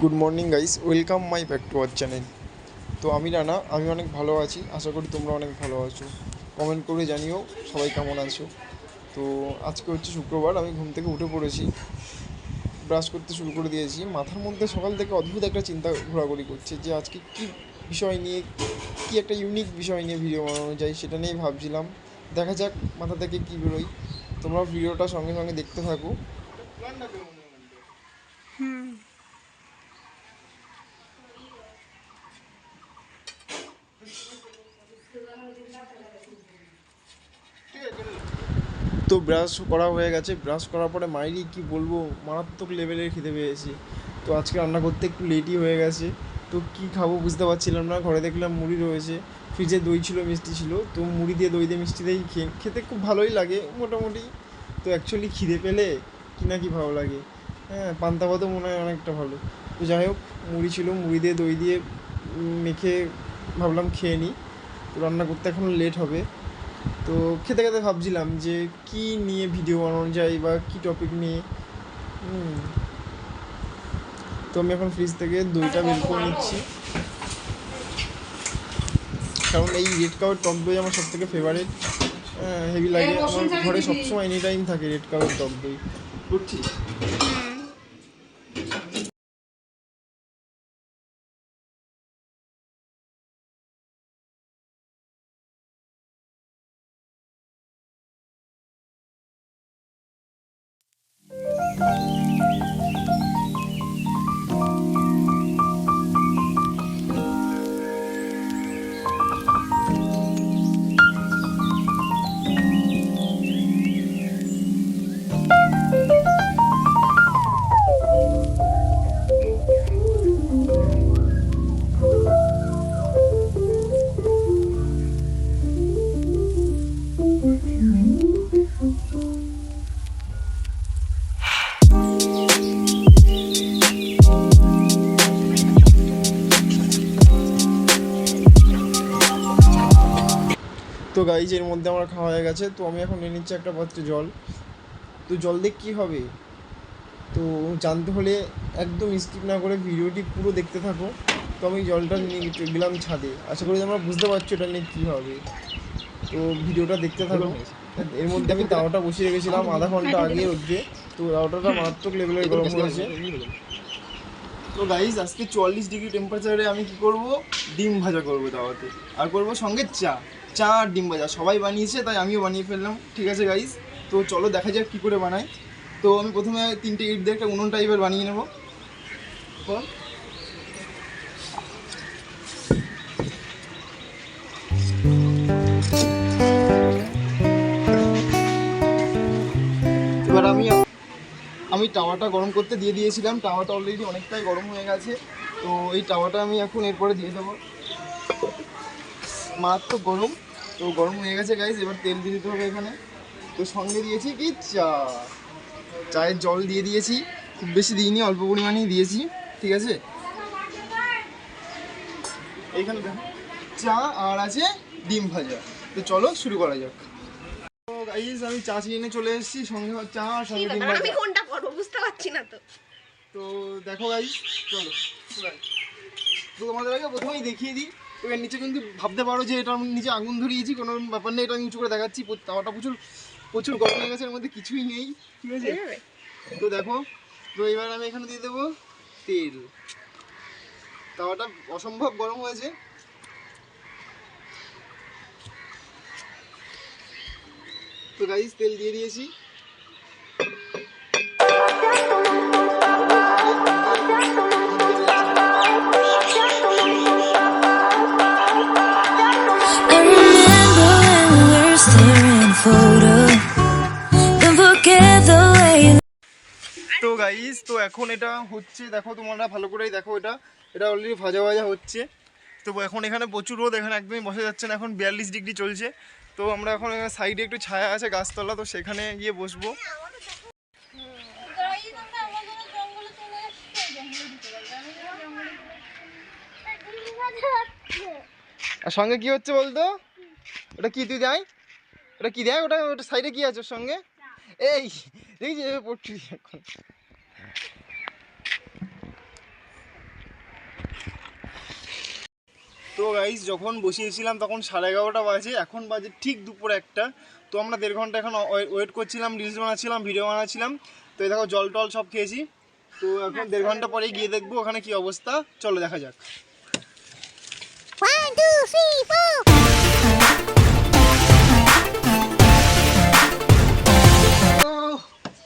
Good morning guys welcome my back to our channel তো আমি রানা, আমি অনেক ভালো আছি। আশা করি তোমরা অনেক ভালো আছো। কমেন্ট করে জানিও সবাই কেমন আছো। তো আজকে হচ্ছে শুক্রবার, আমি ঘুম থেকে উঠে পড়েছি। ব্রাশ করতে শুরু করে দিয়েছি। মাথার মধ্যে সকাল থেকে অদ্ভুত একটা চিন্তা ঘোরাঘুরি করছে যে আজকে কী বিষয় নিয়ে, কী একটা ইউনিক বিষয় নিয়ে ভিডিও বানানো যায় সেটা নিয়েই ভাবছিলাম। দেখা যাক মাথা থেকে কী বেরোয়। তোমরা ভিডিওটা সঙ্গে সঙ্গে দেখতে থাকো। তো ব্রাশ করা হয়ে গেছে। ব্রাশ করার পরে মাইরি কি বলব, মারাত্মক লেভেলের খিদে পেয়েছি। তো আজকে রান্না করতে একটু লেটই হয়ে গেছে। তো কি খাব বুঝতে পারছিলাম না, ঘরে দেখলাম মুড়ি রয়েছে। ফ্রিজে দই ছিল, মিষ্টি ছিল। তো মুড়ি দিয়ে দই দিয়ে মিষ্টি দিয়েই খেয়ে, খেতে খুব ভালোই লাগে মোটামুটি। তো অ্যাকচুয়ালি খিদে পেলে কি না কি ভালো লাগে। হ্যাঁ পান্তা ভাতও মনে হয় অনেকটা ভালো। তো যাই হোক, মুড়ি ছিল, মুড়ি দিয়ে দই দিয়ে মেখে ভাবলাম খেয়ে নিই। তো রান্না করতে এখন লেট হবে। তো খেতে খেতে ভাবছিলাম যে কি নিয়ে ভিডিও বানানো যায় বা কি টপিক নিয়ে। তো আমি এখন ফ্রিজ থেকে দইটা বের করে নিচ্ছি। কারণ এই রেড কাউর টক দই আমার সব থেকে ফেভারিট হেভি লাগে। আমার ঘরে সবসময় এনি টাইম থাকে রেড কাউর টক দই। বুঝছি। গাইজ, এর মধ্যে আমার খাওয়া হয়ে গেছে। তো আমি এখন নিয়ে নিচ্ছি একটা পাত্রে জল। তো জল দিয়ে কী হবে? তো জানতে হলে একদম স্কিপ না করে ভিডিওটি পুরো দেখতে থাকো। তো আমি জলটা নিয়ে গেলাম ছাদে। আশা করি তোমরা বুঝতে পারছ এটা নিয়ে কী হবে। তো ভিডিওটা দেখতে থাকো। এর মধ্যে আমি তাওয়াটা বসিয়ে রেখেছিলাম আধা ঘণ্টা আগে উঠবে তো তাওয়াটা মারাত্মক লেভেলের গরম হয়েছে। তো গাইজ, আজকে চুয়াল্লিশ ডিগ্রি টেম্পারেচারে আমি কি করব? ডিম ভাজা করব তাওয়াতে আর করব সঙ্গে চা। চা আর ডিম ভাজা। সবাই বানিয়েছে, তাই আমিও বানিয়ে ফেললাম। ঠিক আছে গাইজ তো চলো দেখা যাক কী করে বানাই তো আমি প্রথমে তিনটে ইট দিয়ে একটা উনুন টাইপের বানিয়ে নেব। এবার আমি আমি টাওয়াটা গরম করতে দিয়ে দিয়েছিলাম। টাওয়াটা অলরেডি অনেকটাই গরম হয়ে গেছে। তো এই টাওয়াটা আমি এখন এরপরে দিয়ে দেবো। মারাত্মক গরম। তো গরম হয়ে গেছে গাইজ এবার তেল দিয়ে দিতে হবে এখানে। তো সঙ্গে দিয়েছি কি? চা। চায়ের জল দিয়ে দিয়েছি। খুব বেশি দিইনি অল্প পরিমাণেই দিয়েছি। ঠিক আছে? এইখানে দেখো চা আর আছে ডিম ভাজা। তো চলো শুরু করা যাক। তো গাইজ আমি চা চিনে চলে এসেছি। সঙ্গে চা আর সঙ্গে ডিম ভাজা। আমি কোনটা করব বুঝতে পারছি না তো। তো দেখো গাইজ চলো। তো তোমাদের আগে প্রথমেই দেখিয়ে দিই। এর নিচে কিন্তু ভাবতে পারো যে এটা আমি নিচে আগুন ধরিয়েছি কোনো ব্যাপার নেই এটা আমি উঁচু করে দেখাচ্ছি তাওয়াটা প্রচুর প্রচুর গরম হয়ে গেছে এর মধ্যে কিছুই নেই ঠিক আছে? তো দেখো তো এবার আমি এখানে দিয়ে দেবো তেল। তাওয়াটা অসম্ভব গরম হয়েছে। তো গাইজ তেল দিয়ে দিয়েছি। গাইস তো এখন এটা হচ্ছে দেখো তোমরা ভালো করেই দেখো এটা। এটা অলরেডি ভাজা ভাজা হচ্ছে। তো এখন এখানে প্রচুর রোদ এখানে একদমই বসা যাচ্ছে না এখন বিয়াল্লিশ ডিগ্রি চলছে। তো আমরা এখন সাইডে একটু ছায়া আছে গাছতলা তো সেখানে গিয়ে বসবো। আর সঙ্গে কি হচ্ছে বলতো? ওটা কি তুই দেয় ওটা কি দেয় ওটা ওটা সাইডে কি আছে ওর সঙ্গে? এই দেখছি পড়ছিস এখন। তো গাইস যখন বসিয়েছিলাম তখন সাড়ে এগারোটা বাজে এখন বাজে ঠিক দুপুর একটা। তো আমরা দেড় ঘণ্টা এখন ওয়েট করছিলাম রিলস বানাচ্ছিলাম ভিডিও বানাচ্ছিলাম। তো এই দেখো জল টল সব খেয়েছি। তো এখন দেড় ঘণ্টা পরে গিয়ে দেখব ওখানে কি অবস্থা। চলো দেখা যাক।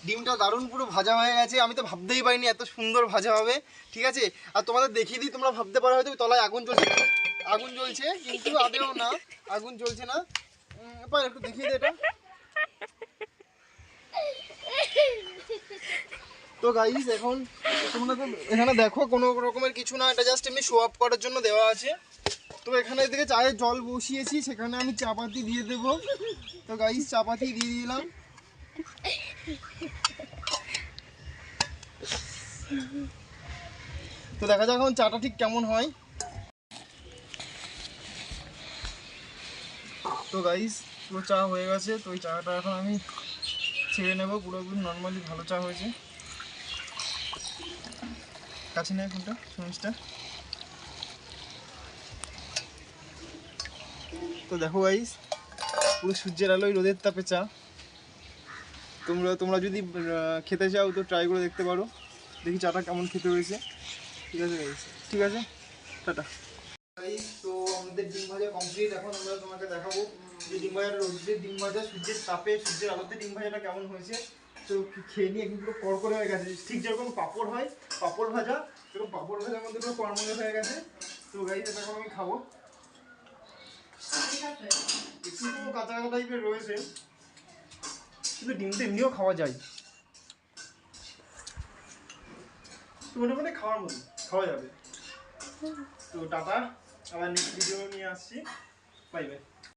ডিমটা দারুণ পুরো ভাজা হয়ে গেছে। আমি তো ভাবতেই পারিনি এত সুন্দর ভাজা হবে। ঠিক আছে? আর তোমাদের দেখিয়ে দিই তোমরা ভাবতে পারো হয়তো তলায় আগুন জ্বলছে। আগুন জ্বলছে, কিন্তু আদেও না। আগুন জ্বলছে না। পার একটু দেখিয়ে দে এটা। তো গাইস এখন তোমরা এখানে দেখো, কোনো রকমের কিছু না, এটা জাস্ট এমনি শো আপ করার জন্য দেওয়া আছে। তো এখানে থেকে চায়ের জল বসিয়েছি, সেখানে আমি চাপাতি দিয়ে দেবো। তো গাইস চাপাতি দিয়ে দিলাম। তো দেখা যাক এখন চাটা ঠিক কেমন হয়। তো গাইস পুরো চা হয়ে গেছে, তো ওই চাটা এখন আমি ছেড়ে নেব। পুরোপুরি নর্মালি ভালো চা হয়েছে। কাছে নেয় ফোনটা সুমিসটা তো দেখো গাইস পুরো সূর্যের আলোয় রোদের তাপে চা। তোমরা তোমরা যদি খেতে চাও তো ট্রাই করে দেখতে পারো। দেখি চাটা কেমন খেতে হয়েছে। ঠিক আছে গাইস ঠিক আছে? টাটা। গাইস তো আমাদের ডিম ভাজা কমপ্লিট এখন আমরা তোমাকে দেখাবো যে ডিম ভাজাটা রোদ্রের ডিম ভাজা, সূর্যের তাপে, সূর্যের আলোতে ডিম ভাজাটা কেমন হয়েছে। তো খেয়ে নিয়ে একদম পুরো কড়কড়ে হয়ে গেছে। ঠিক যেরকম পাপড় হয়, পাপড় ভাজা, সেরকম পাঁপড় ভাজার মধ্যে পুরো কড়মড়ে হয়ে গেছে। তো গাইস এটা এখন আমি খাব। একটু তো কাঁচা কাঁচা টাইপের রয়েছে। কিন্তু ডিমটা এমনিও খাওয়া যায়। তো মোটামুটি খাওয়ার মতো, খাওয়া যাবে। তো টাটা। আবার নেক্সট ভিডিও নিয়ে আসছি। Bye bye